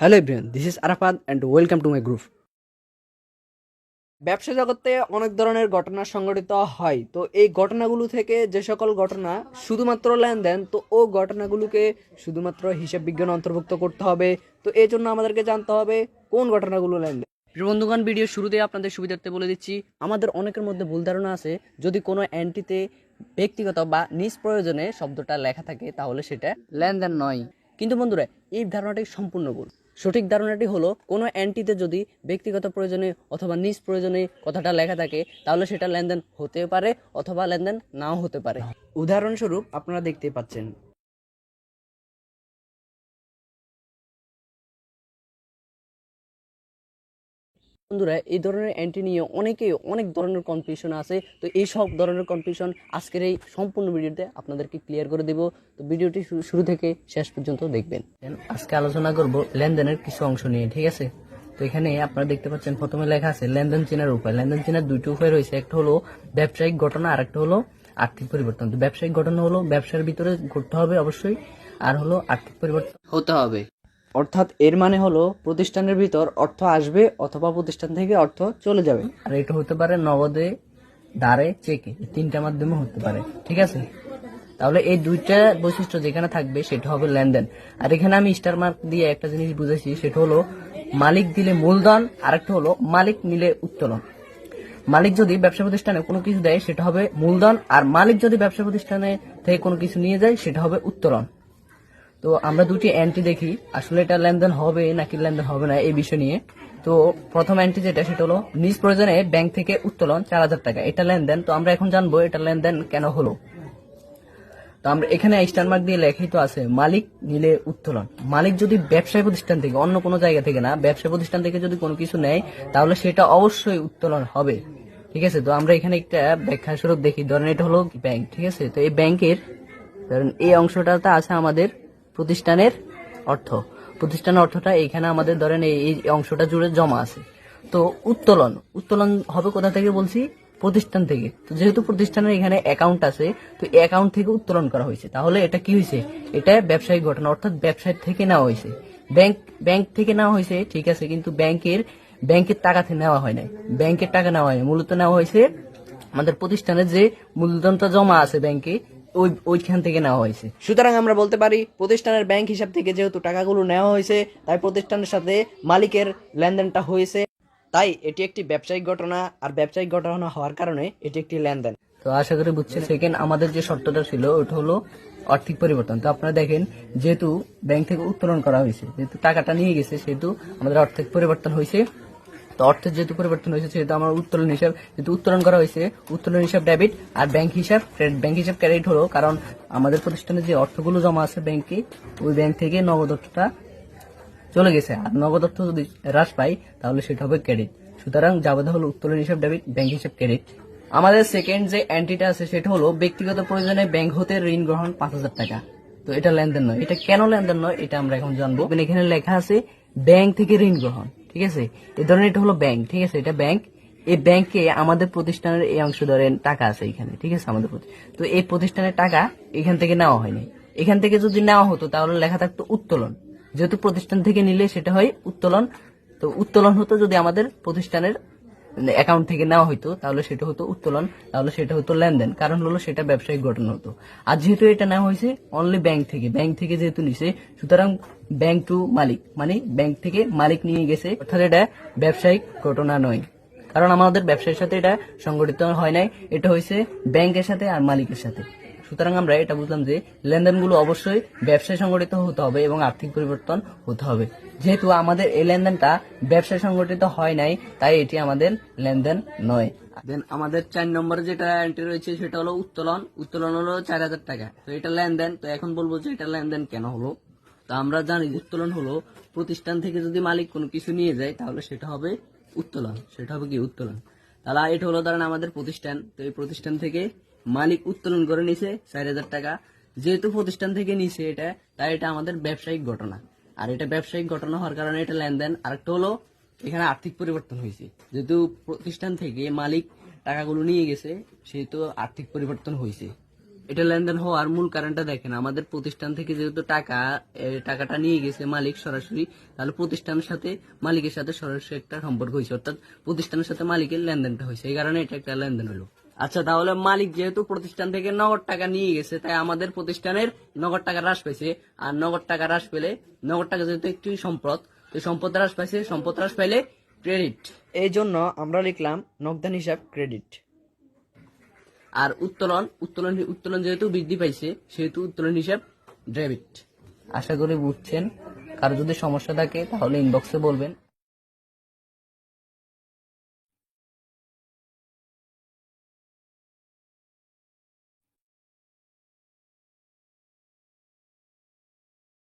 Hello everyone, this is Arafat and welcome to my group. ব্যবসা জগতে অনেক ধরনের ঘটনা সংঘটিত হয়। তো এই ঘটনাগুলো থেকে যে সকল ঘটনা শুধুমাত্র লেনদেন, তো ও ঘটনাগুলোকে শুধুমাত্র হিসাব বিজ্ঞান অন্তর্ভুক্ত করতে হবে। তো এই জন্য আমাদেরকে জানতে হবে কোন ঘটনাগুলো লেনদেন। প্রিয় বন্ধুগণ, ভিডিও শুরুতে আপনাদের সুবিধার্থে বলে দিচ্ছি, আমাদের অনেকের মধ্যে ভুল ধারণা আছে। যদি কোনো অ্যান্টিতে ব্যক্তিগত বা নিজ প্রয়োজনে শব্দটা লেখা থাকে, তাহলে সেটা লেনদেন নয়। কিন্তু বন্ধুরা, এই ধারণাটি সম্পূর্ণ ভুল। সঠিক ধারণাটি হলো, কোনো অ্যান্টিতে যদি ব্যক্তিগত প্রয়োজনে অথবা নিজ প্রয়োজনে কথাটা লেখা থাকে, তাহলে সেটা লেনদেন হতে পারে অথবা লেনদেন নাও হতে পারে। উদাহরণস্বরূপ আপনারা দেখতে পাচ্ছেন বন্ধুরা, এই ধরনের অ্যান্টি নিয়ে অনেকেই অনেক ধরনের কনফিউশন আছে। তো এই সব ধরনের কনফিউশন আজকের এই সম্পূর্ণ ভিডিওতে আপনাদেরকে ক্লিয়ার করে দেব। তো ভিডিওটি শুরু- থেকে শেষ পর্যন্ত দেখবেন। আজকে আলোচনা করব লেনদেনের কিছু অংশ নিয়ে, ঠিক আছে? তো এখানে আপনারা দেখতে পাচ্ছেন, প্রথমে লেখা আছে, লেনদেন চেনার উপায় লেনদেন চেনার দুইটি উপায় রয়েছে। একটা হলো ব্যবসায়িক ঘটনা আর একটা হলো আর্থিক পরিবর্তন। তো ব্যবসায়িক ঘটনা হলো ব্যবসার ভিতরে ঘটতে হবে অবশ্যই, আর হলো আর্থিক পরিবর্তন হতে হবে। অর্থাৎ এর মানে হলো প্রতিষ্ঠানের ভিতর অর্থ আসবে অথবা প্রতিষ্ঠান থেকে অর্থ চলে যাবে। আর এটা হতে পারে নগদে দাঁড়ে চেকে। তিনটা মাধ্যমে হতে পারে। ঠিক আছে? তাহলে এই দুইটা বৈশিষ্ট্য যেখানে থাকবে সেটা হবে লেনদেন। আর এখানে আমি স্টার মার্ক দিয়ে একটা জিনিস বুঝেছি সেটা হলো মালিক দিলে মূলধন, আরেকটা হলো মালিক নিলে উত্তোলন। মালিক যদি ব্যবসা প্রতিষ্ঠানে কোনো কিছু দেয়, সেটা হবে মূলধন, আর মালিক যদি ব্যবসা প্রতিষ্ঠানে থেকে কোনো কিছু নিয়ে যায়, সেটা হবে উত্তোলন। তো আমরা দুটি অ্যান্টি দেখি, আসলে এটা লেনদেন হবে নাকি লেনদেন হবে না এই বিষয় নিয়ে। তো প্রথম অ্যান্টি যেটা, সেটা হলো নিজ প্রয়োজনে ব্যাংক থেকে উত্তোলন চার হাজার টাকা। এটা লেনদেন, তো আমরা এখন জানব এটা লেনদেন কেন হলো। তো আমরা এখানে স্টার মার্ক দিয়ে লেখাই তো আছে, মালিক নিলে উত্তোলন। মালিক যদি ব্যবসায়ী প্রতিষ্ঠান থেকে, অন্য কোনো জায়গা থেকে না ব্যবসা প্রতিষ্ঠান থেকে যদি কোনো কিছু নেয়, তাহলে সেটা অবশ্যই উত্তোলন হবে। ঠিক আছে? তো আমরা এখানে একটা ব্যাখ্যা স্বরূপ দেখি। ধরেন এটা হলো ব্যাংক ঠিক আছে? তো এই ব্যাংকের ধরেন এই অংশটাতে আছে আমাদের প্রতিষ্ঠানের অর্থ। প্রতিষ্ঠানের অর্থটা এখানে আমাদের ধরেন এই অংশটা জুড়ে জমা আছে। তো উত্তোলন উত্তোলন হবে কোথা থেকে বলছি? প্রতিষ্ঠান থেকে। তো যেহেতু প্রতিষ্ঠানের এখানে অ্যাকাউন্ট আছে, তো অ্যাকাউন্ট থেকে উত্তোলন করা হয়েছে। তাহলে এটা কি হয়েছে? এটা ব্যবসায়িক ঘটনা, অর্থাৎ ব্যবসায় থেকে নেওয়া হয়েছে। ব্যাংক ব্যাংক থেকে নেওয়া হয়েছে, ঠিক আছে, কিন্তু ব্যাংকের ব্যাংকের টাকা থেকে নেওয়া হয় নাই। ব্যাংকের টাকা নেওয়া হয়নি। মূলত নেওয়া হয়েছে আমাদের প্রতিষ্ঠানের যে মূলধনটা জমা আছে ব্যাংকে ওই ওইখান থেকে নেওয়া হয়েছে। সুতরাং আমরা বলতে পারি, প্রতিষ্ঠানের ব্যাংক হিসাব থেকে যেহেতু টাকাগুলো নেওয়া হয়েছে, তাই প্রতিষ্ঠানের সাথে মালিকের লেনদেনটা হয়েছে। তাই এটি একটি ব্যবসায়িক ঘটনা, আর ব্যবসায়িক ঘটনা হওয়ার কারণে এটি একটি লেনদেন। তো আশা করি বুঝছেন সেকেন্ড আমাদের যে শর্তটা ছিল, ওটা হলো আর্থিক পরিবর্তন। তো আপনারা দেখেন, যেহেতু ব্যাংক থেকে উত্তোলন করা হয়েছে, যেহেতু টাকাটা নিয়ে গেছে, সেহেতু আমাদের আর্থিক পরিবর্তন হয়েছে। তো অর্থের যেহেতু পরিবর্তন হয়েছে, সেহেতু আমার উত্তোলন হিসাব, যেহেতু উত্তোলন করা হয়েছে, উত্তোলন হিসাব ডেবিট আর ব্যাংক হিসাব ব্যাংক হিসাব ক্রেডিট হলো, কারণ আমাদের প্রতিষ্ঠানে যে অর্থগুলো জমা আছে ব্যাংকে ওই ব্যাংক থেকে নগদ অর্থটা চলে গেছে। আর নগদ অর্থ যদি হ্রাস পাই, তাহলে সেটা হবে ক্রেডিট সুতরাং যাবতীয় হলো উত্তোলন হিসাব ডেবিট ব্যাংক হিসাব ক্রেডিট আমাদের সেকেন্ড যে অ্যান্টিটা আছে, সেটা হলো ব্যক্তিগত প্রয়োজনে ব্যাংক হতে ঋণ গ্রহণ পাঁচ হাজার টাকা। তো এটা লেনদেন নয়। এটা কেন লেনদেন নয়, এটা আমরা এখন জানব। এখানে লেখা আছে ব্যাংক থেকে ঋণ গ্রহণ। ঠিক আছে? এই ধরনের এটা হলো ব্যাংক ঠিক আছে? এটা ব্যাংক এই ব্যাংকে আমাদের প্রতিষ্ঠানের এই অংশ ধরেন টাকা আছে এখানে, ঠিক আছে? আমাদের তো এই প্রতিষ্ঠানের টাকা এখান থেকে নেওয়া হয়নি। এখান থেকে যদি নেওয়া হতো, তাহলে লেখা থাকতো উত্তোলন। যেহেতু প্রতিষ্ঠান থেকে নিলে সেটা হয় উত্তোলন। তো উত্তোলন হতো যদি আমাদের প্রতিষ্ঠানের অ্যাকাউন্ট থেকে নেওয়া হইতো, তাহলে সেটা হতো উত্তোলন, তাহলে সেটা হতো লেনদেন। কারণ হলো সেটা ব্যবসায়িক ঘটনা হতো। আর যেহেতু এটা নেওয়া হয়েছে অনলি ব্যাংক থেকে ব্যাংক থেকে যেহেতু নিছে, সুতরাং ব্যাংক টু মালিক মানে ব্যাংক থেকে মালিক নিয়ে গেছে, অর্থাৎ এটা ব্যবসায়িক ঘটনা নয়। কারণ আমাদের ব্যবসায়ের সাথে এটা সংগঠিত হয় নাই, এটা হয়েছে ব্যাংকের সাথে আর মালিকের সাথে। সুতরাং আমরা এটা বুঝলাম যে লেনদেনগুলো অবশ্যই ব্যবসায় সংগঠিত হতে হবে এবং আর্থিক পরিবর্তন হতে হবে। যেহেতু আমাদের এই লেনদেনটা ব্যবসায় সংগঠিত হয় নাই, তাই এটি আমাদের লেনদেন নয়। দেন আমাদের চার নম্বরে যেটা এন্ট্রি রয়েছে সেটা হলো উত্তোলন। উত্তোলন হলো চার হাজার টাকা। তো এটা লেনদেন। তো এখন বলব যে এটা লেনদেন কেন হলো? তো আমরা জানি উত্তোলন হলো প্রতিষ্ঠান থেকে যদি মালিক কোনো কিছু নিয়ে যায়, তাহলে সেটা হবে উত্তোলন। সেটা হবে কি উত্তোলন? তাহলে এটা হলো ধরেন আমাদের প্রতিষ্ঠান। তো এই প্রতিষ্ঠান থেকে মালিক উত্তোলন করে নিছে চার হাজার টাকা। যেহেতু প্রতিষ্ঠান থেকে নিছে এটা, তাই এটা আমাদের ব্যবসায়িক ঘটনা। আর এটা ব্যবসায়িক ঘটনা হওয়ার কারণে এটা লেনদেন। আরেকটা হলো, এখানে আর্থিক পরিবর্তন হয়েছে। যেহেতু প্রতিষ্ঠান থেকে মালিক টাকাগুলো নিয়ে গেছে, সেহেতু আর্থিক পরিবর্তন হয়েছে। এটা লেনদেন হওয়ার মূল কারণটা দেখেন, আমাদের প্রতিষ্ঠান থেকে যেহেতু টাকা টাকাটা নিয়ে গেছে মালিক সরাসরি, তাহলে প্রতিষ্ঠানের সাথে, মালিকের সাথে সরাসরি একটা সম্পর্ক হয়েছে। অর্থাৎ প্রতিষ্ঠানের সাথে মালিকের লেনদেনটা হয়েছে। এই কারণে এটা একটা লেনদেন হলো। আচ্ছা তাহলে মালিক যেহেতু প্রতিষ্ঠান থেকে নগদ টাকা নিয়ে গেছে তাই আমাদের প্রতিষ্ঠানের নগদ টাকা হ্রাস পেয়েছে আর নগদ টাকা হ্রাস পেলে নগদ টাকা যেহেতু একটি সম্পদ তো সম্পদ হ্রাস পাইছে সম্পদ হ্রাস পাইলে ক্রেডিট এই জন্য আমরা লিখলাম নগদান হিসাব ক্রেডিট আর উত্তোলন উত্তোলন উত্তোলন যেহেতু বৃদ্ধি পাইছে সেহেতু উত্তোলন হিসাব ডেবিট আশা করি বুঝছেন। কারও যদি সমস্যা থাকে তাহলে ইনবক্সে বলবেন।